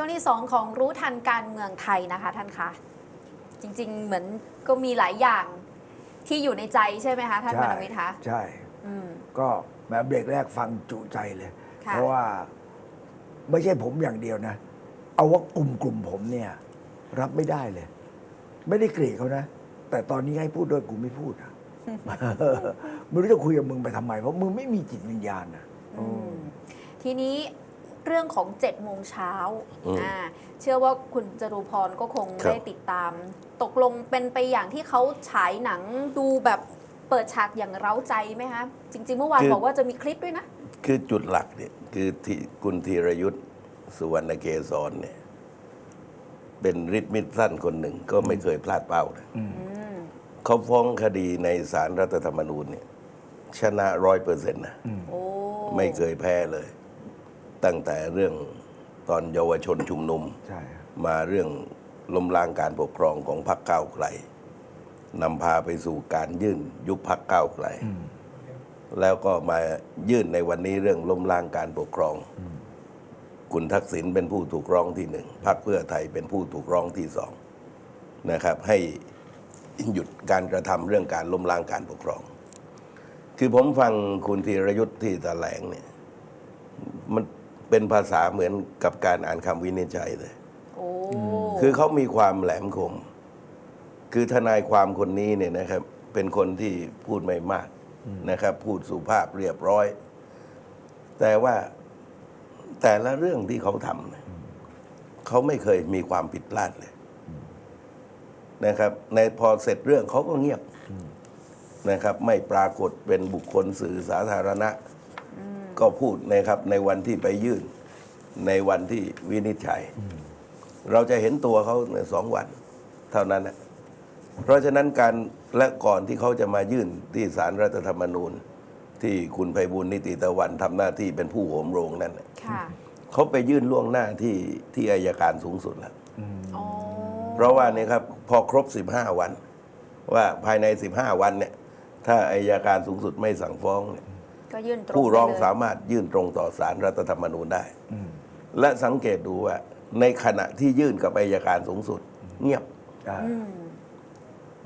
ช่วงที่ 2 ของรู้ทันการเมืองไทยนะคะท่านคะ จริง ๆ เหมือนก็มีหลายอย่างที่อยู่ในใจใช่ไหมคะ ท่านใช่วรรณวิทย์คะใช่อืมก็แบบเบรกแรกฟังจุใจเลยค่ะเพราะว่าไม่ใช่ผมอย่างเดียวนะ เอาว่ากลุ่มกลุ่มผมเนี่ย รับไม่ได้เลย ไม่ได้เกลียดเขานะ แต่ตอนนี้ให้พูดด้วยกูไม่พูดอะไม่รู้จะคุยกับมึงไปทำไม เพราะมึงไม่มีจิตวิญญาณอะอืมทีนี้ เรื่องของ7จ็ดโมงเช้าอืมอ่าเชื่อว่าคุณจรูพรก็คงครับได้ติดตาม ตกลงเป็นไปอย่างที่เขาฉายหนังดูแบบเปิดฉากอย่างเร้าใจไหมคะ จริง ๆ เมื่อวานบอกว่าจะมีคลิปด้วยนะ คือจุดหลักเนี่ยคือที่คุณธีรยุทธ์สุวรรณเกษรเนี่ย เป็นฤทธิ์มิตรสั้นคนหนึ่งก็ไม่เคยพลาดเป้านะอืมเขาฟ้องคดีในศาลรัฐธรรมนูญเนี่ย ชนะร้อยเปอร์เซ็นต์นะโอ้ไม่เคยแพ้เลย ตั้งแต่เรื่องตอนเยาวชนชุมนุม ใช่มาเรื่องล้มล้างการปกครองของพรรคก้าวไกลนำพาไปสู่การยื่นยุบพรรคก้าวไกลแล้วก็มายื่นในวันนี้เรื่องล้มล้างการปกครองคุณทักษิณเป็นผู้ถูกร้องที่หนึ่งพรรคเพื่อไทยเป็นผู้ถูกร้องที่สองนะครับ ให้หยุดการกระทำเรื่องการล้มล้างการปกครอง คือผมฟังคุณธีรยุทธ์ที่แถลงเนี่ย มัน เป็นภาษาเหมือนกับการอ่านคำวินิจฉัยเลย โอ้ คือเขามีความแหลมคม คือทนายความคนนี้เนี่ยนะครับ เป็นคนที่พูดไม่มากนะครับ พูดสุภาพเรียบร้อย แต่ว่าแต่ละเรื่องที่เขาทำเนี่ยเขาไม่เคยมีความผิดพลาดเลยนะครับ ในพอเสร็จเรื่องเขาก็เงียบนะครับ ไม่ปรากฏเป็นบุคคลสื่อสาธารณะ ก็พูดนะครับในวันที่ไปยื่นในวันที่วินิจฉัย เราจะเห็นตัวเขาในสองวัน เท่านั้นนะเพราะฉะนั้นการและก่อนที่เขาจะมายื่นที่ศาลรัฐธรรมนูญ ที่คุณไพบุญนิติตะวันทำหน้าที่เป็นผู้โหมโรงนั่นน่ะค่ะเขาไปยื่นล่วงหน้าที่ที่อายการสูงสุดแล้วอ๋อเพราะว่าเนี่ยครับพอครบ 15 วัน ว่าภายใน 15 วันเนี่ย ถ้าอายการสูงสุดไม่สั่งฟ้องเนี่ย ก็ยื่นตรงผู้ร้องไปเลยสามารถยื่นตรงต่อศาลรัฐธรรมนูญได้ และสังเกตดูว่า ในขณะที่ยื่นกับอายการสูงสุด เงียบอ่าอืม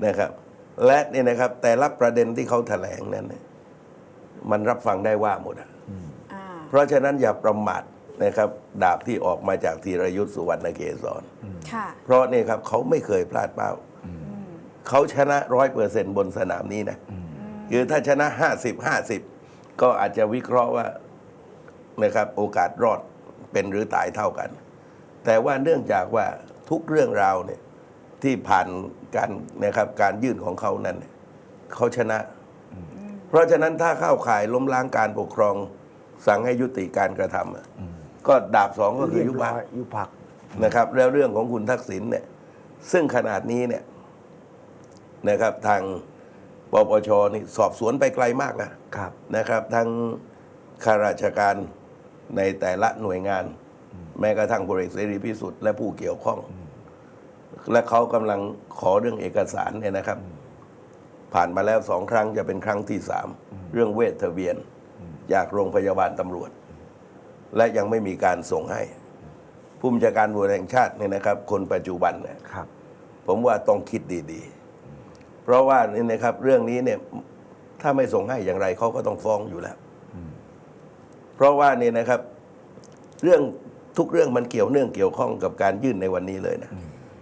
นะครับ และเนี่ยนะครับ แต่ละประเด็นที่เขาแถลงนั้นเนี่ยมันรับฟังได้ว่าหมดอะอ่าเพราะฉะนั้นอย่าประมาทนะครับ ดาบที่ออกมาจากธีรยุทธ์สุวรรณเกษรค่ะเพราะเนี่ยครับเขาไม่เคยพลาดเป้าเขาชนะร้อยเปอร์เซนบนสนามนี้นะคือถ้าชนะห้าสิบห้าสิบ ก็อาจจะวิเคราะห์ว่านะครับโอกาสรอดเป็นหรือตายเท่ากัน แต่ว่าเนื่องจากว่าทุกเรื่องราวเนี่ยที่ผ่านการนะครับการยื่นของเขานั้นเนี่ยเขาชนะ เพราะฉะนั้นถ้าเข้าข่ายล้มล้างการปกครองสั่งให้ยุติการกระทำก็ดาบสองก็คือยุบพรรคยุบพักนะครับ แล้วเรื่องของคุณทักษิณเนี่ยซึ่งขนาดนี้เนี่ยนะครับทาง ปปชนี่สอบสวนไปไกลมากนะครับนะครับ ทั้งข้าราชการในแต่ละหน่วยงาน แม้กระทั่งพลเอกเสรีพิสุทธิ์และผู้เกี่ยวข้อง และเขากำลังขอเรื่องเอกสารเนี่ยนะครับ ผ่านมาแล้วสองครั้งจะเป็นครั้งที่สามเรื่องเวททะเบียน จากโรงพยาบาลตำรวจ และยังไม่มีการส่งให้ผู้บัญชาการตำรวจแห่งชาติเนี่ยนะครับ คนปัจจุบันเนี่ยครับผมว่าต้องคิดดีๆ เพราะว่านี่นะครับเรื่องนี้เนี่ยถ้าไม่ส่งให้อย่างไรเขาก็ต้องฟ้องอยู่แล้ว เพราะว่านี่นะครับ เรื่องทุกเรื่องมันเกี่ยวเนื่องเกี่ยวข้องกับการยื่นในวันนี้เลยนะ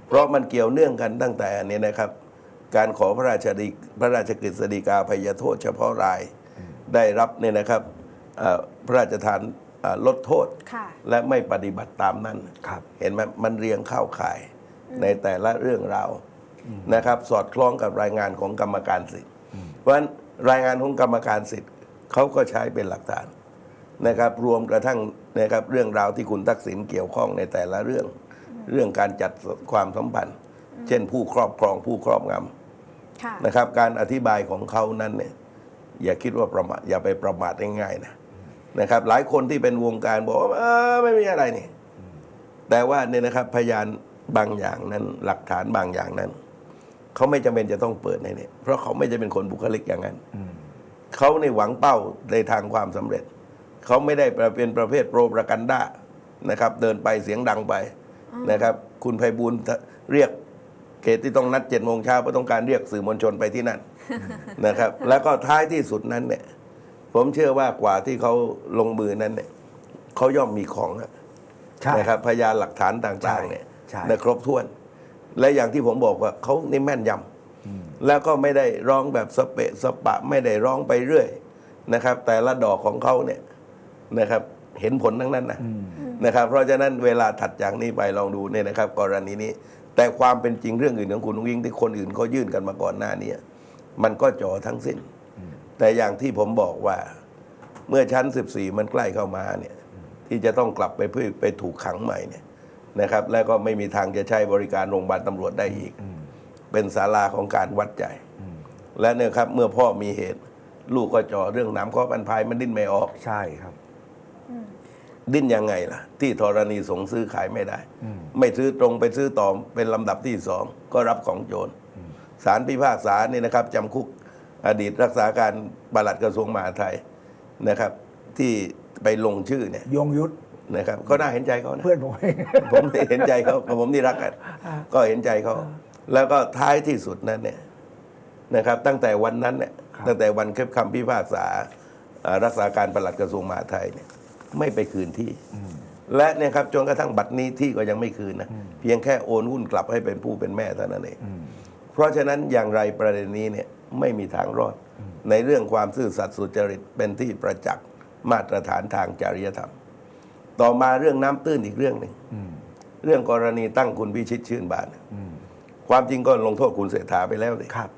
เพราะมันเกี่ยวเนื่องกันตั้งแต่เนี่ยนะครับ การขอพระราชดีพระราชกฤษฎีกาพยโทษ เฉพาะรายได้รับเนี่ยนะครับเอ่อพระราชทานเอ่อลดโทษค่ะและไม่ปฏิบัติตามนั้นครับเห็นไหมมันเรียงเข้าข่ายในแต่ละเรื่องราว นะครับ สอดคล้องกับรายงานของกรรมการสิทธิ์ เพราะฉะนั้นรายงานของกรรมการสิทธิ์เขาก็ใช้เป็นหลักฐานนะครับ รวมกระทั่งนะครับเรื่องราวที่คุณทักษิณเกี่ยวข้องในแต่ละเรื่อง เรื่องการจัดความสัมพันธ์ เช่นผู้ครอบครองผู้ครอบงำค่ะนะครับ การอธิบายของเขานั้นเนี่ยอย่าคิดว่าประมาทอย่าไปประมาทง่ายๆนะนะครับ หลายคนที่เป็นวงการบอกว่าเออไม่มีอะไรนี่แต่ว่าเนี่ยนะครับพยานบางอย่างนั้น หลักฐานบางอย่างนั้น เขาไม่จำเป็นจะต้องเปิดในนี้เพราะเขาไม่จะเป็นคนบุคลิกอย่างนั้นเขาในหวังเป้าในทางความสำเร็จ เขาไม่ได้เป็นประเภทโปรประกันด้านะครับ เดินไปเสียงดังไปนะครับ คุณไพบูลย์เรียกเขตที่ต้องนัดเจ็ดโมงเช้าเพราะต้องการเรียกสื่อมวลชนไปที่นั่นนะครับ แล้วก็ท้ายที่สุดนั้นเนี่ย ผมเชื่อว่ากว่าที่เขาลงมือนั้นเนี่ยเขาย่อมมีของอะใช่นะครับพยานหลักฐานต่างๆเนี่ยใช่ได้ครบถ้วน และอย่างที่ผมบอกว่าเขานี่แม่นยำแล้วก็ไม่ได้ร้องแบบสเปะสปะไม่ได้ร้องไปเรื่อยนะครับ แต่ละดอกของเขาเนี่ยนะครับ เห็นผลทั้งนั้นนะนะครับ เพราะฉะนั้นเวลาถัดจากนี้ไปลองดูเนี่ยนะครับ กรณีนี้ แต่ความเป็นจริงเรื่องอื่นของคุณอุ้งอิงที่คนอื่นเขายื่นกันมาก่อนหน้านี้มันก็จ่อทั้งสิ้น แต่อย่างที่ผมบอกว่าเมื่อชั้น 14 มันใกล้เข้ามาเนี่ยที่จะต้องกลับไปเพื่อไปถูกขังใหม่เนี่ย นะครับแล้วก็ไม่มีทางจะใช้บริการโรงพยาบาลตำรวจได้อีก เป็นศาลาของการวัดใจ และเนี่ยครับเมื่อพ่อมีเหตุ ลูกก็จ่อเรื่องหน้ำข้อปันพายมันดิ้นไม่ออก ใช่ครับ ดิ้นยังไงล่ะ ที่ธรณีสงฆ์ซื้อขายไม่ได้ ไม่ซื้อตรงไปซื้อต่อเป็นลำดับที่สองก็รับของโจรศาลพิพากษาเนี่ยนะครับจำคุกอดีตรักษาการปลัดกระทรวงมหาดไทยนะครับ ที่ไปลงชื่อเนี่ยยงยุทธ นะครับก็น่าเห็นใจเขานะเพื่อนผมเองผมเห็นใจเขาผมนี่รักกันก็เห็นใจเขาแล้วก็ท้ายที่สุดนั้นเนี่ยนะครับ ตั้งแต่วันนั้นเนี่ยครับตั้งแต่วันคำพิพากษาอ่ารักษาการปลัดกระทรวงมหาดไทยเนี่ยไม่ไปคืนที่ และเนี่ยครับจนกระทั่งบัตรนี้ที่ก็ยังไม่คืนนะเพียงแค่โอนหุ้นกลับให้เป็นผู้เป็นแม่เท่านั้นเองเพราะฉะนั้นอย่างไรประเด็นนี้เนี่ยไม่มีทางรอด ในเรื่องความซื่อสัตย์สุจริตเป็นที่ประจักษ์มาตรฐานทางจริยธรรม ต่อมาเรื่องน้ำตื้นอีกเรื่องหนึ่งเรื่องกรณีตั้งคุณพิชิตชื่นบานความจริงก็ลงโทษคุณเศรษฐาไปแล้วเลยครับ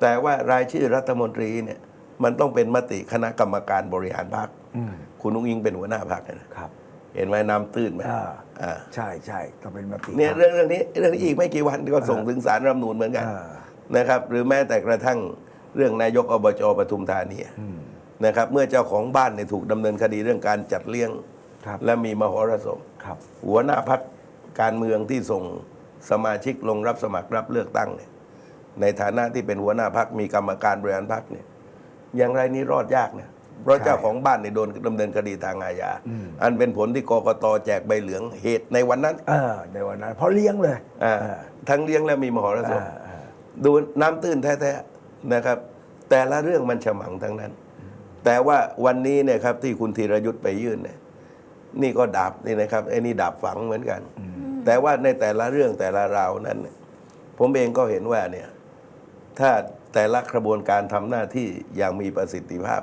แต่ว่ารายชื่อรัฐมนตรีเนี่ย มันต้องเป็นมติคณะกรรมการบริหารพรรคอืมคุณนุ้งยิงเป็นหัวหน้าพรรคนะครับ เห็นไหมน้ำตื้นไหมอ่าอ่าใช่ใช่ต้องเป็นมติเนี่ยครับเรื่องเรื่องนี้เรื่องนี้อีกไม่กี่วันก็ส่งถึงสารรัฐธรรมนูญเหมือนกันอ่านะครับ หรือแม้แต่กระทั่งเรื่องนายกอบจปทุมธานีนะครับ เมื่อเจ้าของบ้านเนี่ยถูกดำเนินคดีเรื่องการจัดเลี้ยง ครับและมีมหรสพครับ หัวหน้าพักการเมืองที่ส่งสมาชิกลงรับสมัครรับเลือกตั้งเนี่ยในฐานะที่เป็นหัวหน้าพักมีกรรมการบริหารพักเนี่ยอย่างไรนี้รอดยากนะเพราะใช่เจ้าของบ้านเนี่ยโดนดำเนินคดีทางอาญาอันเป็นผลที่กกตแจกใบเหลืองเหตุในวันนั้นเออในวันนั้น เพราะเลี้ยงเลยอ่าเออทั้งเลี้ยงและมีมหรสพอ่าอ่าดูน้ำตื้นแท้ๆนะครับ แต่ละเรื่องมันฉมังทั้งนั้น แต่ว่าวันนี้เนี่ยครับที่คุณธีรยุทธ์ไปยื่นเนี่ย นี่ก็ดาบนี่นะครับไอ้นี่ดาบฝังเหมือนกัน แต่ว่าในแต่ละเรื่องแต่ละราวนั้นเนี่ยผมเองก็เห็นว่าเนี่ย ถ้าแต่ละกระบวนการทำหน้าที่อย่างมีประสิทธิภาพ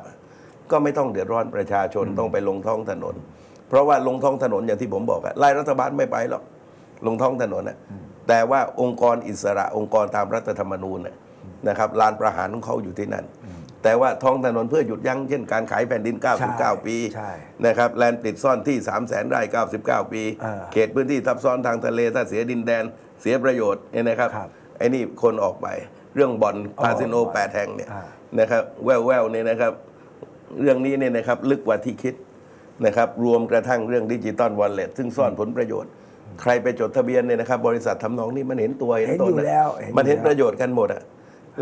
ก็ไม่ต้องเดือดร้อนประชาชนต้องไปลงท้องถนน เพราะว่าลงท้องถนนอย่างที่ผมบอกอะไล่รัฐบาลไม่ไปหรอกลงท้องถนนนะแต่ว่าองค์กรอิสระองค์กรตามรัฐธรรมนูญน่ะนะครับลานประหารของเขาอยู่ที่นั่น แต่ว่าท้องถนนเพื่อหยุดยั้งเช่นการขายแผ่นดิน 99 ปีใช่นะครับแลนด์ปิดซ่อนที่ 3 0 0แสนไร่99 ปีเออเขตพื้นที่ทับซ้อนทางทะเลถ้าเสียดินแดนเสียประโยชน์เนี่ยนะครับครับไอ้นี่คนออกไปเรื่องบ่อนอ๋อคาสิโนบ่อนแปดแห่งเนี่ยอ่านะครับแววแววๆเนี่ยนะครับ เรื่องนี้เนี่ยนะครับลึกกว่าที่คิดนะครับ รวมกระทั่งเรื่องดิจิตอลวอลเล็ตซึ่งซ่อนผลประโยชน์ ใครไปจดทะเบียนเนี่ยนะครับ บริษัททำนองนี้มันเห็นตัวเห็นตอยู่นะแล้วเห็นอยู่มันเห็นแล้วประโยชน์กันหมดอะ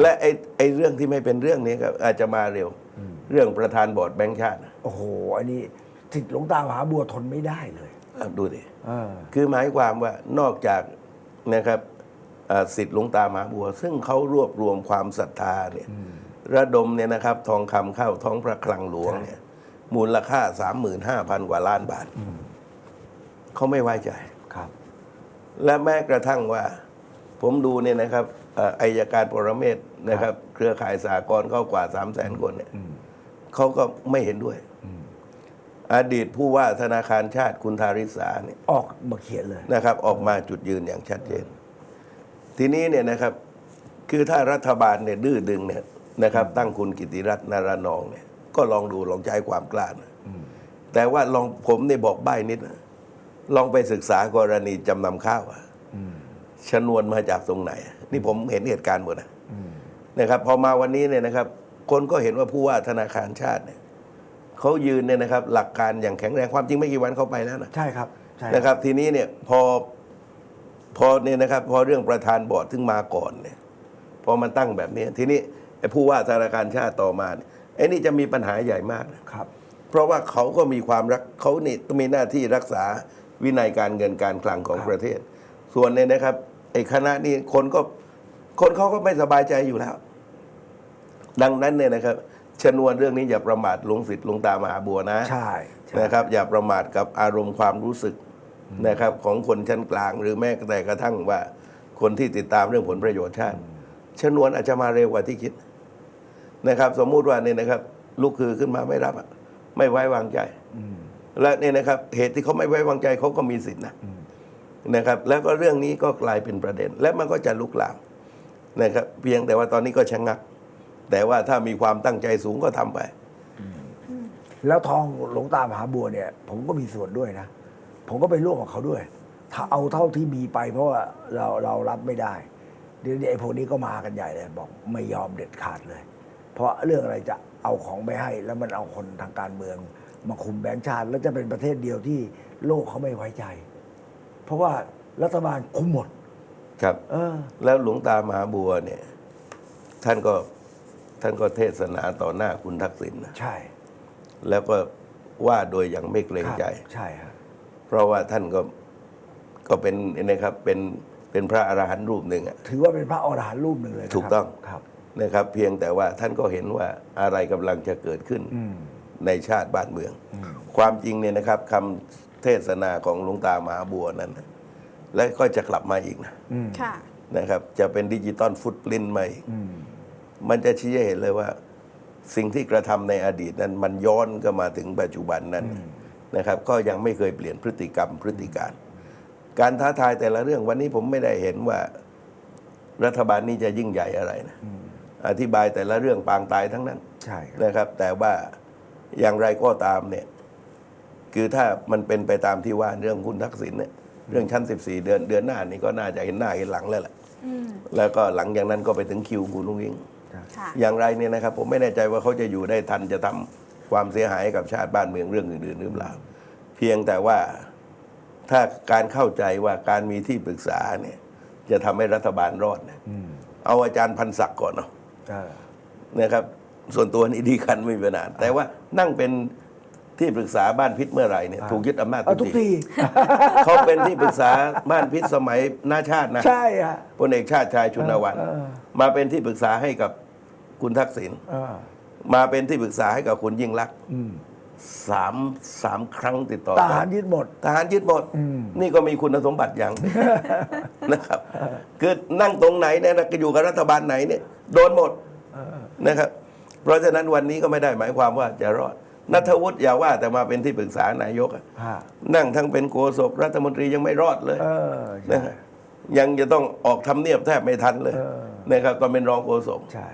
และไอ้ไอ้เรื่องที่ไม่เป็นเรื่องนี้ครับอาจจะมาเร็ว เรื่องประธานบอร์ดแบงค์ชาติโอ้โห อันนี้สิทธิ์หลวงตามหาบัวทนไม่ได้เลยอะดูดิเออคือหมายความว่านอกจากนะครับอ่าสิทธิ์หลวงตามหาบัว ซึ่งเขารวบรวมความศรัทธาเนี่ยระดมเนี่ยนะครับ ทองคำเข้าท้องพระคลังหลวงเนี่ย มูลค่า35,000กว่าล้านบาทเขาไม่ไว้ใจครับ และแม้กระทั่งว่า ผมดูเนี่ยนะครับเอ่ออายการปรเมศนะครับ เครือข่ายสากลเข้ากว่า3 0 0 0 0 0คนเนี่ยเขาก็ไม่เห็นด้วย อดีตผู้ว่าธนาคารชาติคุณทาริสาเนี่ยออกมาเขียนเลยนะครับ ออกมาจุดยืนอย่างชัดเจน ทีนี้เนี่ยนะครับ คือถ้ารัฐบาลเนี่ยดื้อดึงเนี่ยนะครับ ตั้งคุณกิติรัตน์นารานองเนี่ย ก็ลองดูลองใช้ความกล้านะแต่ว่าลองผมเนี่ยบอกใบ้นิดนะลองไปศึกษากรณีจำนำข้าวอะ ชนวนมาจากตรงไหน นี่ผมเห็นเหตุการณ์หมดนะนะครับ พอมาวันนี้เนี่ยนะครับ คนก็เห็นว่าผู้ว่าธนาคารชาติเนี่ยเขายืนเนี่ยนะครับ หลักการอย่างแข็งแรงความจริงไม่กี่วันเขาไปแล้วนะใช่ครับใช่นะครับ ทีนี้เนี่ยพอพอเนี่ยนะครับ พอเรื่องประธานบอร์ดถึงมาก่อนเนี่ยพอมันตั้งแบบนี้ ทีนี้ไอ้ผู้ว่าธนาคารชาติต่อมาเนี่ยไอ้นี่จะมีปัญหาใหญ่มากนะครับ เพราะว่าเขาก็มีความรักเขานี่ต้องมีหน้าที่รักษาวินัยการเงินการคลังของครับประเทศ ส่วนเนี่ยนะครับไอ้คณะนี้คนก็คนเขาก็ไม่สบายใจอยู่แล้ว ดังนั้นเนี่ยนะครับ ชนวนเรื่องนี้อย่าประมาทหลวงสิทธิ์หลวงตามหาบัวนะใช่ใช่นะครับ อย่าประมาทกับอารมณ์ความรู้สึกนะครับ ของคนชั้นกลาง หรือแม้แต่กระทั่งว่า คนที่ติดตามเรื่องผลประโยชน์ชาติชนวนอาจจะมาเร็วกว่าที่คิดนะครับ สมมุติว่าเนี่ยนะครับ ลูกคือขึ้นมาไม่รับอะไม่ไว้วางใจอืมและเนี่ยนะครับ เหตุที่เขาไม่ไว้วางใจเขาก็มีสิทธินะ นะครับแล้วก็เรื่องนี้ก็กลายเป็นประเด็น และมันก็จะลุกลามนะครับเพียงแต่ว่าตอนนี้ก็ชะงัก แต่ว่าถ้ามีความตั้งใจสูงก็ทำไป แล้วทองหลวงตามหาบัวเนี่ย ผมก็มีส่วนด้วยนะ ผมก็ไปร่วมกับเขาด้วย ถ้าเอาเท่าที่มีไป เพราะว่าเราเรารับไม่ได้เดี๋ยวนี้ไอ้พวกนี้ก็มากันใหญ่เลยบอกไม่ยอมเด็ดขาดเลย เพราะเรื่องอะไรจะเอาของไปให้ แล้วมันเอาคนทางการเมือง มาคุมแบงค์ชาติ แล้วจะเป็นประเทศเดียวที่โลกเขาไม่ไว้ใจ เพราะว่ารัฐบาลคุมหมด ครับ เออ แล้วหลวงตามหาบัวเนี่ย ท่านก็ท่านก็เทศนาต่อหน้าคุณทักษิณนะใช่ แล้วก็ว่าโดยอย่างไม่เกรงใจ ครับใช่ครับเพราะว่าท่านก็ก็เป็นนะครับเป็นเป็นพระอรหันต์รูปหนึ่งอะ ถือว่าเป็นพระอรหันต์รูปหนึ่งเลยนะครับถูกต้อง ครับ นะครับ เพียงแต่ว่าท่านก็เห็นว่าอะไรกำลังจะเกิดขึ้น อืม ในชาติบ้านเมือง ความจริงเนี่ยนะครับคำ เทศนาของหลวงตามหาบัวนั้นนะและก็จะกลับมาอีกนะอืมค่ะ นะครับ จะเป็นดิจิตอลฟุตปรินต์ใหม่อืมมันจะชี้ให้เห็นเลยว่า สิ่งที่กระทำในอดีตนั้น มันย้อนก็มาถึงปัจจุบันนั้นนะครับ ก็ยังไม่เคยเปลี่ยนพฤติกรรมพฤติการ การท้าทายแต่ละเรื่องวันนี้ผมไม่ได้เห็นว่ารัฐบาลนี้จะยิ่งใหญ่อะไรนะอธิบายแต่ละเรื่องปางตายทั้งนั้น ใช่ครับนะครับ แต่ว่าอย่างไรก็ตามเนี่ย คือถ้ามันเป็นไปตามที่ว่าเรื่องคุณทักษิณเนี่ยเรื่องชั้น 14 เดือนเดือนหน้านี่ก็น่าจะเห็นหน้าเห็นหลังแล้วแหละอืมแล้วก็หลังจากนั้นก็ไปถึงคิวคุณลุงยิงค่ะอย่างไรเนี่ยนะครับ ผมไม่แน่ใจว่าเขาจะอยู่ได้ทันจะทำความเสียหายให้กับชาติบ้านเมืองเรื่องอื่นๆหรือเปล่า เพียงแต่ว่าถ้าการเข้าใจว่าการมีที่ปรึกษาเนี่ย จะทำให้รัฐบาลรอดเนี่ยอืมเอาอาจารย์พันศักดิ์ก่อนเนาะเออนะครับ ส่วนตัวนี่ดีกันไม่มีปัญหาแต่ว่านั่งเป็น ที่ปรึกษาบ้านพิษเมื่อไหร่เนี่ยถูกยึดอำนาจเอาทุทุกกทีทีเขาเป็นที่ปรึกษาบ้านพิษสมัยหน้าชาตินะใช่ฮะพลเอกชาติชายชุนวันเออเออมาเป็นที่ปรึกษาให้กับคุณทักษิณเออมาเป็นที่ปรึกษาให้กับคุณยิ่งลักษณ์อืมสามสามครั้งติดต่อทกันหารยึดหมดทหารยึดหมดอืมนี่ก็มีคุณสมบัติอย่างนะครับคือนั่งตรงไหนเนี่ยนะอยู่กับรัฐบาลไหนเนี่ยโดนหมดนะครับ เพราะฉะนั้นวันนี้ก็ไม่ได้หมายความว่าจะรอด นัทวุฒิอย่าว่าแต่มาเป็นที่ปรึกษานายกอะฮะนั่งทั้งเป็นโฆษกรัฐมนตรียังไม่รอดเลยเออนะใช่ฮะยังจะต้องออกทำเนียบแทบไม่ทันเลยเออนะครับตอนเป็นรองโฆษกใช่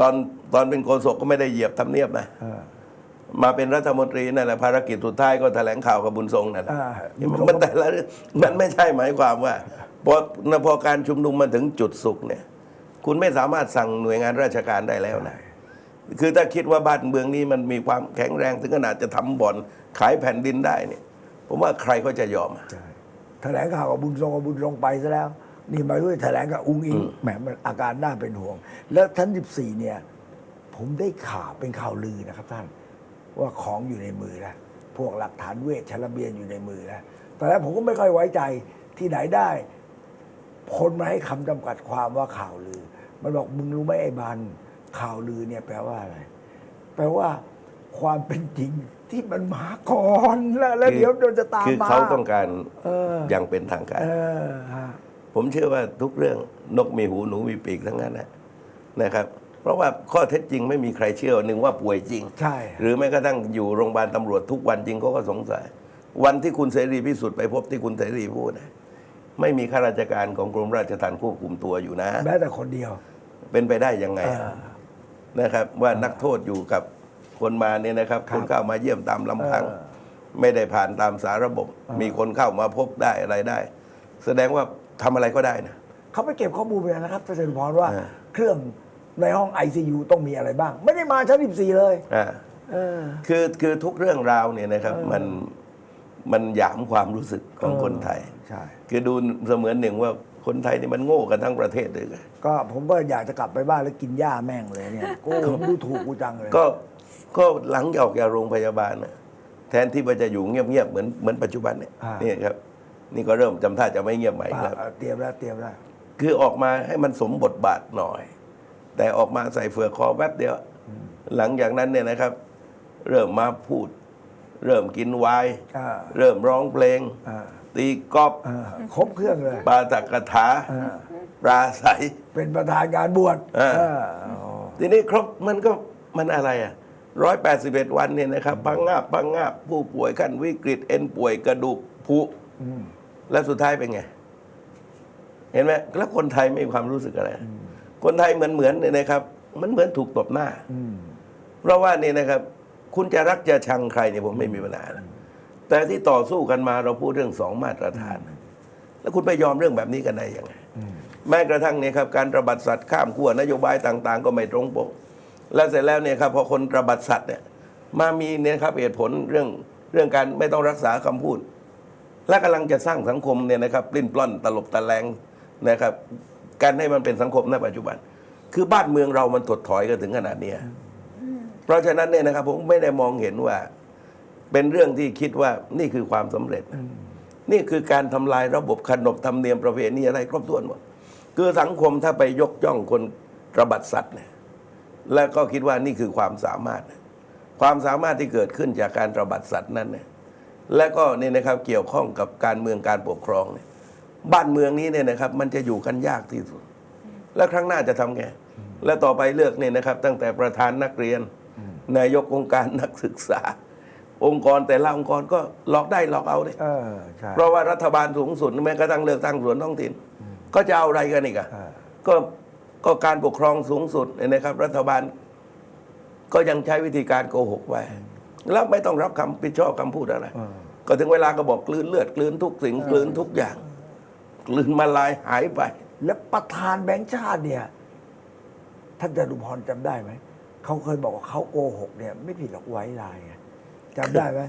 ตอนตอนเป็นโฆษกก็ไม่ได้เหยียบทำเนียบนะเออมาเป็นรัฐมนตรีนั่นแหละภารกิจสุดท้ายก็แถลงข่าวกับบุญทรงนั่นแหละอ่ามันแต่ละเรื่องมันไม่ใช่หมายความว่าพอพอการชุมนุมมาถึงจุดสุดเนี่ย คุณไม่สามารถสั่งหน่วยงานราชการได้แล้วนะ คือถ้าคิดว่าบ้านเมืองนี้มันมีความแข็งแรงถึงขนาดจะทำบ่อนขายแผ่นดินได้เนี่ย ผมว่าใครก็จะยอมอะใช่แถลงข่าวกับบุญทรงกับบุญทรงไปซะแล้ว นี่มาด้วยแถลงกับอุ้งอิงแหมมันอาการน่าเป็นห่วง แล้วท่าน14เนี่ย ผมได้ข่าวเป็นข่าวลือนะครับท่าน ว่าของอยู่ในมือแล้วพวกหลักฐานเวชชระเบียนอยู่ในมือแล้วตอนแรกผมก็ไม่ค่อยไว้ใจที่ไหนได้คนมาให้คำจำกัดความว่าข่าวลือ มันบอกมึงรู้ไหมไอ้บัน ข่าวลือเนี่ยแปลว่าอะไร แปลว่าความเป็นจริงที่มันมาก่อนแล้วแล้วเดี๋ยวเราจะตามคือมาเขาต้องการเอออย่างเป็นทางการเออฮะผมเชื่อว่าทุกเรื่องนกมีหูหนูมีปีกทั้งนั้นนะนะครับเพราะว่าข้อเท็จจริงไม่มีใครเชื่อหนึ่งว่าป่วยจริง ใช่ หรือแม้กระทั่งอยู่โรงพยาบาลตำรวจทุกวันจริงเขาก็สงสัย วันที่คุณเสรีพิสุทธิ์ไปพบที่คุณเสรีพูดนะไม่มีข้าราชการของกรมราชทัณฑ์ควบคุมตัวอยู่นะ แม้แต่คนเดียว เป็นไปได้ยังไงเออะอ นะครับว่านักโทษอยู่กับคนมาเนี่ยนะครับครับคนเข้ามาเยี่ยมตามลำพังเออไม่ได้ผ่านตามสาระบบ มีคนเข้ามาพบได้อะไรได้ แสดงว่าทำอะไรก็ได้นะเขาไปเก็บข้อมูลไปแล้วนะครับท่านเจริญพรว่าเออเครื่องในห้อง ICU ต้องมีอะไรบ้าง ไม่ได้มาชั้น14เลยอ่าเออคือคือทุกเรื่องราวเนี่ยนะครับมันมันหยามความรู้สึกของคนไทย ใช่ คือดูเสมือนหนึ่งว่า คนไทยนี่มันโง่กันทั้งประเทศเลยก็ผมก็อยากจะกลับไปบ้านแล้วกินหญ้าแม่งเลยเนี่ยโอ้ผมดูถูกกูจังเลยก็ก็หลังจากออกจากโรงพยาบาลนะแทนที่ว่าจะอยู่เงียบๆเหมือนเหมือนปัจจุบันเนี่ยอ่านี่ครับนี่ก็เริ่มจำท่าจะไม่เงียบใหม่ครับอ่าเตรียมแล้วเตรียมแล้วคือออกมาให้มันสมบทบาทหน่อย แต่ออกมาใส่เฟือกคอแป๊บเดียว หลังจากนั้นเนี่ยนะครับ เริ่มมาพูด เริ่มกินไวน์อ่าเริ่มร้องเพลงอ่า ตีกอล์ฟอ่าครบเครื่องเลยปาตักกถาอ่าปราศัยเป็นประธานการบวชอ่าอ่าอ๋อทีนี้ครบมันก็มันอะไรอะร้อยแปดสิบเอ็ดวันเนี่ยนะครับพังงาบพังงาบผู้ป่วยขั้นวิกฤตเอ็นป่วยกระดูกผุอืมแล้วสุดท้ายเป็นไง เห็นไหมแล้วคนไทยไม่มีความรู้สึกอะไร คนไทยเหมือนเหมือนเนี่ยนะครับ มันเหมือนถูกตบหน้าอืมเพราะว่านี่นะครับ คุณจะรักจะชังใครเนี่ยผมไม่มีปัญหานะ แต่ที่ต่อสู้กันมาเราพูดเรื่องสองมาตรฐาน แล้วคุณไปยอมเรื่องแบบนี้กันได้ยังไงแม้กระทั่งเนี่ยครับการระบาดสัตว์ข้ามขั้วนโยบายต่าง ๆ ก็ไม่ตรงปก แล้วเสร็จแล้วเนี่ยครับพอคนระบาดสัตว์เนี่ยมามีเนี่ยครับเหตุผลเรื่องเรื่องการไม่ต้องรักษาคำพูด และกำลังจะสร้างสังคมเนี่ยนะครับปลิ้นปล้อนตลบตะแลงนะครับการให้มันเป็นสังคมในปัจจุบัน คือบ้านเมืองเรามันถดถอยกันถึงขนาดเนี้ยเพราะฉะนั้นเนี่ยนะครับผมไม่ได้มองเห็นว่า เป็นเรื่องที่คิดว่านี่คือความสำเร็จ นี่คือการทำลายระบบขนบธรรมเนียมประเพณีอะไรครบถ้วนหมด คือสังคมถ้าไปยกย่องคนระบัดสัตว์เนี่ยแล้วก็คิดว่านี่คือความสามารถ ความสามารถที่เกิดขึ้นจากการระบัดสัตว์นั้นเนี่ยและก็เนี่ยนะครับเกี่ยวข้องกับการเมืองการปกครองเนี่ยบ้านเมืองนี้เนี่ยนะครับ มันจะอยู่กันยากที่สุด แล้วครั้งหน้าจะทำไงและต่อไปเลือกเนี่ยนะครับ ตั้งแต่ประธานนักเรียน นายกองค์การนักศึกษา องค์กรแต่ละองค์กรก็หลอกได้หลอกเอาเนี่ยเออใช่เพราะว่ารัฐบาลสูงสุดแม้กระทั่งเลือกตั้งส่วนท้องถิ่น ก็จะเอาอะไรกันอีกอะอ่าก็ก็การปกครองสูงสุดเนี่ยนะครับ รัฐบาล ก็ยังใช้วิธีการโกหกไว้แล้วไม่ต้องรับคำผิดชอบคำพูดอะไรอ่าก็ถึงเวลาก็บอกกลืนเลือดกลืนทุกสิ่งกลืนทุกอย่างกลืนมาลายหายไป และประธานแบงค์ชาติเนี่ย ท่านจตุพรจำได้ไหม เขาเคยบอกว่าเขาโกหกเนี่ย ไม่ผิดหรอกไว้ลายไง จำได้ไหม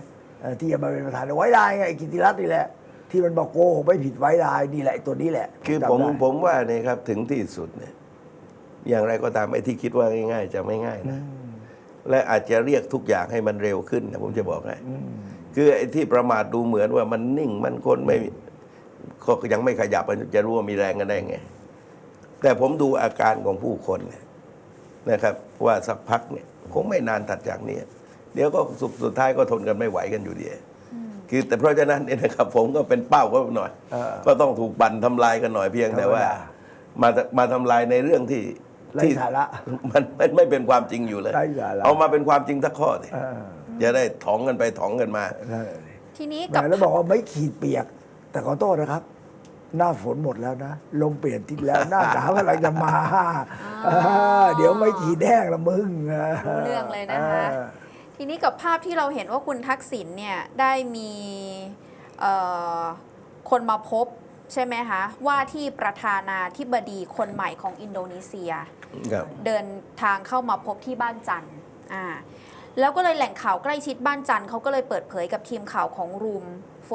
เอ่อที่จะมาเป็นประธานไว้ลายไงไอ้กิติรัตน์นี่แหละ ที่มันบอกโกหกไม่ผิดไว้ลายนี่แหละไอ้ตัวนี้แหละคือจำผมได้ผมว่าเนี่ยครับถึงที่สุดเนี่ยอย่างไรก็ตามไอ้ที่คิดว่าง่าย ๆ จะไม่ง่ายนะและอาจจะเรียกทุกอย่างให้มันเร็วขึ้นนะผมจะบอกให้คือไอ้ที่ประมาทดูเหมือนว่ามันนิ่งมันคนไม่ก็ยังไม่ขยับมันจะรู้ว่ามีแรงกันได้ไง แต่ผมดูอาการของผู้คนเนี่ยนะครับ ว่าสักพักเนี่ยคงไม่นานถัดจากนี้ เดี๋ยวก็สุดสุดท้ายก็ทนกันไม่ไหวกันอยู่ดีคือแต่เพราะฉะนั้นเนี่ยนะครับผมก็เป็นเป้าก็หน่อยเออก็ต้องถูกบั่นทำลายกันหน่อยเพียงแต่ว่าธรรมดามามาทำลายในเรื่องที่ไร้ที่สาระมันมันไม่เป็นความจริงอยู่เลยไร้สาระเอามาเป็นความจริงสักข้อสิเออจะได้ถองกันไปถองกันมานั่นแหละดิทีนี้แหกับมแล้วบอกว่าไม่ขีดเปียก แต่ขอโทษนะครับ หน้าฝนหมดแล้วนะลมเปลี่ยนทิศแล้วหน้าหนาวกำลังจะมาเออเดี๋ยวไม่ขีดแห้งละมึงรู้เรื่องเลยนะคะออ ทีนี้กับภาพที่เราเห็นว่าคุณทักษิณเนี่ยได้มีเอ่อคนมาพบใช่ไหมคะว่าที่ประธานาธิบดีคนใหม่ของอินโดนีเซียครับเดินทางเข้ามาพบที่บ้านจันทร์อ่าแล้วก็เลยแหล่งข่าวใกล้ชิดบ้านจันทร์เขาก็เลยเปิดเผยกับทีมข่าวของรูม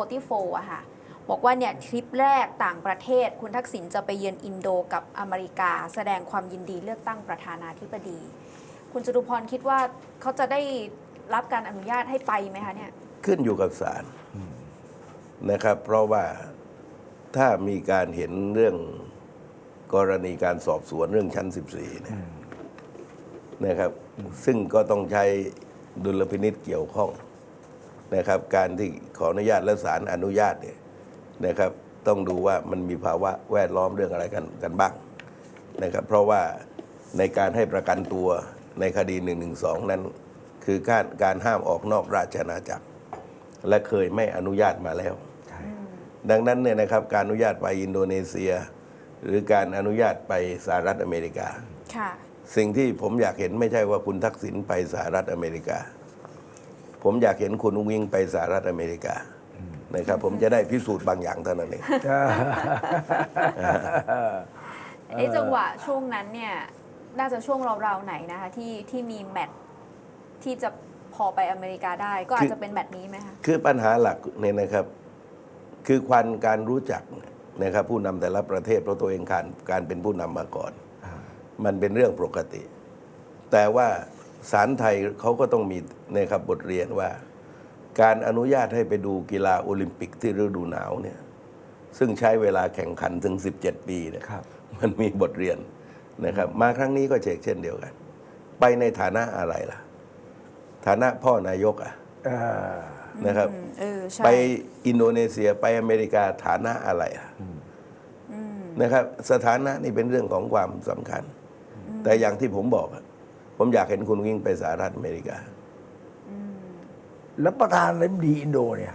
44อะค่ะบอกว่าเนี่ยทริปแรกต่างประเทศคุณทักษิณจะไปเยือนอินโดกับอเมริกา แสดงความยินดีเลือกตั้งประธานาธิบดี คุณจตุพรคิดว่าเขาจะได้ รับการอนุญาตให้ไปไหมคะเนี่ยขึ้นอยู่กับศาลนะครับ เพราะว่าถ้ามีการเห็นเรื่องกรณีการสอบสวนเรื่องชั้น 14เนี่ยนะครับ ซึ่งก็ต้องใช้ดุลพินิษเกี่ยวข้องนะครับ การที่ขออนุญาตและศาลอนุญาตเนี่ยนะครับ ต้องดูว่ามันมีภาวะแวดล้อมเรื่องอะไรกันกันบ้างนะครับ เพราะว่าในการให้ประกันตัวในคดี1นึนั้น คือการการห้ามออกนอกราชอาณาจักร และเคยไม่อนุญาตมาแล้วใช่ดังนั้นเนี่ยนะครับการอนุญาตไปอินโดนีเซีย หรือการอนุญาตไปสหรัฐอเมริกาค่ะสิ่งที่ผมอยากเห็นไม่ใช่ว่าคุณทักษิณไปสหรัฐอเมริกา ผมอยากเห็นคุณอุ้งอิงไปสหรัฐอเมริกานะครับ ผมจะได้พิสูจน์บางอย่างเท่านั้นเองไอ้จังหวะช่วงนั้นเนี่ยน่าจะช่วงราวๆไหนนะคะที่ที่มีแมตช์ ที่จะพอไปอเมริกาได้ ก็อาจจะเป็นแมตช์นี้ไหมคะคือปัญหาหลักเนี่ยนะครับ คือควันการรู้จักนะครับ ผู้นำแต่ละประเทศเพราะตัวเองการการเป็นผู้นำมาก่อน มันเป็นเรื่องปกติ แต่ว่าศาลไทยเขาก็ต้องมีนะครับบทเรียนว่า การอนุญาตให้ไปดูกีฬาโอลิมปิกที่ฤดูหนาวเนี่ยซึ่งใช้เวลาแข่งขันถึง 17 ปีเนี่ยครับ มันมีบทเรียนนะครับ มาครั้งนี้ก็เชกเช่นเดียวกัน ไปในฐานะอะไรล่ะ ฐานะพ่อนายกอะเอ่อนะครับอืมเออใช่ไปอินโดนีเซียไปอเมริกาฐานะอะไรอะอืมนะครับ สถานะนี่เป็นเรื่องของความสำคัญ แต่อย่างที่ผมบอกอะผมอยากเห็นคุณวิ่งไปสหรัฐอเมริกาแล้วประธานาธิบดีอินโดเนี่ย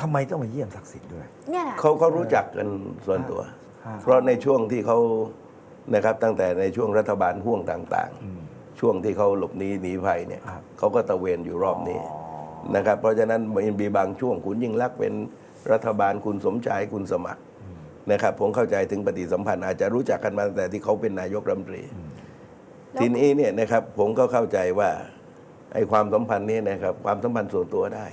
ทำไมต้องมาเยี่ยมทักษิณด้วยเนี่ยแหละเขาเขารู้จักกันส่วนตัวฮะเพราะในช่วงที่เขานะครับตั้งแต่ในช่วงรัฐบาลห่วงต่าง ๆ ช่วงที่เขาหลบหนีหนีภัยเนี่ยครับเขาก็ตระเวนอยู่รอบนี้นะครับ เพราะฉะนั้นมันมีบางช่วงคุณยิ่งรักษณ์เป็นรัฐบาลคุณสมชายคุณสมัครนะครับผมเข้าใจถึงปฏิสัมพันธ์อาจจะรู้จักกันมาตั้งแต่ที่เขาเป็นนายกรัฐมนตรีทีนี้เนี่ยนะครับผมก็เข้าใจว่าไอ้ความสัมพันธ์นี้นะครับความสัมพันธ์ส่วนตัวได้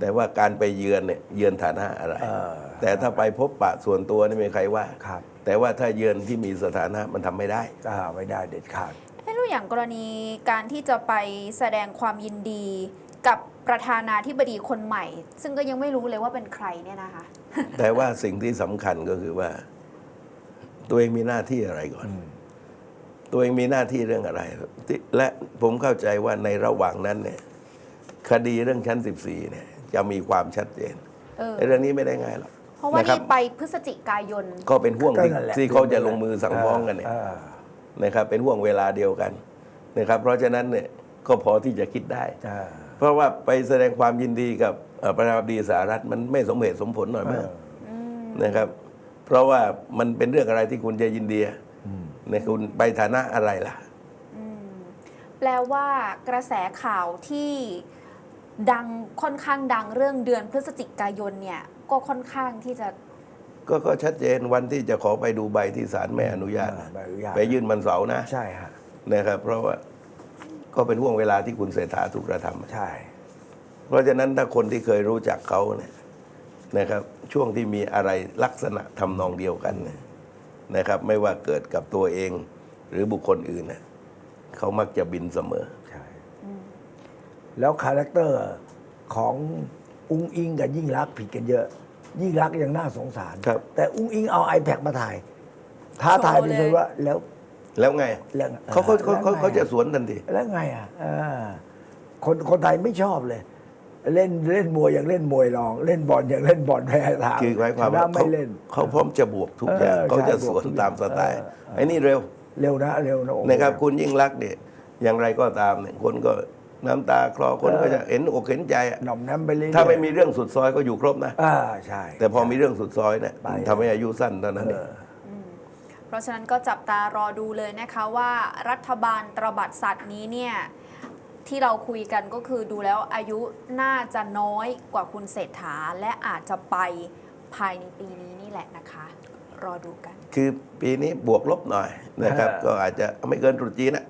แต่ว่าการไปเยือนเนี่ยเยือนฐานะอะไรเออแต่ถ้าไปพบปะส่วนตัวนี่ไม่มีใครว่าครับแต่ว่าถ้าเยือนที่มีสถานะมันทำไม่ได้อ่าไม่ได้เด็ดขาด เอ้แล้วอย่างกรณีการที่จะไปแสดงความยินดีกับประธานาธิบดีคนใหม่ ซึ่งก็ยังไม่รู้เลยว่าเป็นใครเนี่ยนะคะ แต่ว่าสิ่งที่สำคัญก็คือว่า ตัวเองมีหน้าที่อะไรก่อน ตัวเองมีหน้าที่เรื่องอะไรที่และผมเข้าใจว่าในระหว่างนั้นเนี่ย คดีเรื่องชั้น 14 เนี่ย จะมีความชัดเจนเออไอ้เรื่องนี้ไม่ได้ง่ายหรอกเพราะว่านะครันี่บไปพฤศจิกายน ก็เป็นห่วงที่ก็นั่นแหละที่เขาจะลงมือสั่งฟ้องกันเนี่ยออ นะครับเป็นห่วงเวลาเดียวกันนะครับเพราะฉะนั้นเนี่ยก็พอที่จะคิดได้เออเพราะว่าไปแสดงความยินดีกับเอ่อประธานาธิบดีสหรัฐมันไม่สมเหตุสมผลหน่อยไหมเออนะครับ เพราะว่ามันเป็นเรื่องอะไรที่คุณจะยินดีในคุณไปฐานะอะไรล่ะแปลว่ากระแสข่าวที่ดังค่อนข้างดังเรื่องเดือนพฤศจิกายนเนี่ย ก็ค่อนข้างที่จะ ก็ก็ชัดเจนวันที่จะขอไปดูใบที่ศาลไม่อนุญาต อ่าไม่อนุญาต ไปยื่นวันเสาร์นะใช่ฮะนะครับ เพราะว่าก็เป็นห่วงเวลาที่คุณเศรษฐาถูกกระทำ ใช่ เพราะฉะนั้นถ้าคนที่เคยรู้จักเขาเนี่ยนะครับ ช่วงที่มีอะไรลักษณะทำนองเดียวกันเนี่ยนะครับ ไม่ว่าเกิดกับตัวเองหรือบุคคลอื่นเนี่ยเขามักจะบินเสมอ ใช่ แล้วคาแรคเตอร์ของอุ้งอิงกับยิ่งรักษณ์ผิดกันเยอะ ยิ่งรักษณ์ยังน่าสงสาร ครับ แต่อุ้งอิงเอา iPad มาถ่าย ท้าทายไปเลยว่าแล้วแล้วไงแล้วเขาเขาเขาเขาแล้วไงเขาจะสวนทันที แล้วไงอะเออคนคนไทยไม่ชอบเลย เล่นเล่นมวยอย่างเล่นมวยรอง เล่นบอลอย่างเล่นบอลแพ้ทางคือหมายความชว่านะเขาไม่เล่น เขาพร้อมจะบวกทุกอย่างเออเขาจะใช่สวนบวกทุกตามสไตล์เออเออ ไอ้นี่เร็วเร็วนะเร็วนะโอ้โหนะครับ คุณยิ่งรักษณ์เนี่ยอย่างไรก็ตามเนี่ยคนก็ น้ำตาคลอคนก็จะเห็นอกเห็นใจอะหน่อมน้ำไปเรื่อยๆถ้าไม่มีเรื่องสุดซอยก็อยู่ครบนะอ่าใช่ แต่พอมีเรื่องสุดซอยเนี่ยไปทำให้อายุสั้นเท่านั้นเอเองอเพราะฉะนั้นก็จับตารอดูเลยนะคะว่ารัฐบาลตระบัดสัตว์นี้เนี่ยที่เราคุยกันก็คือดูแล้วอายุน่าจะน้อยกว่าคุณเศรษฐา และอาจจะไปภายในปีนี้นี่แหละนะคะ รอดูกัน คือปีนี้บวกลบหน่อยนะครับเออก็อาจจะไม่เกินตรุษจีนนะ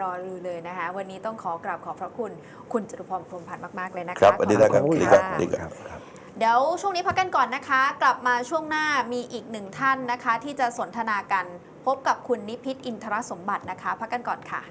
รอดูเลยนะคะ วันนี้ต้องขอกราบขอบพระคุณ คุณจตุพรพรหมพันธ์มาก ๆ เลยนะคะครับสวัสดีครับขอบคุณสวัสดีครับค่ะสวัสดีครับเดี๋ยวช่วงนี้พักกันก่อนนะคะ กลับมาช่วงหน้ามีอีกหนึ่งท่านนะคะ ที่จะสนทนากันพบกับคุณนิพิษอินทรสมบัตินะคะ พักกันก่อนค่ะ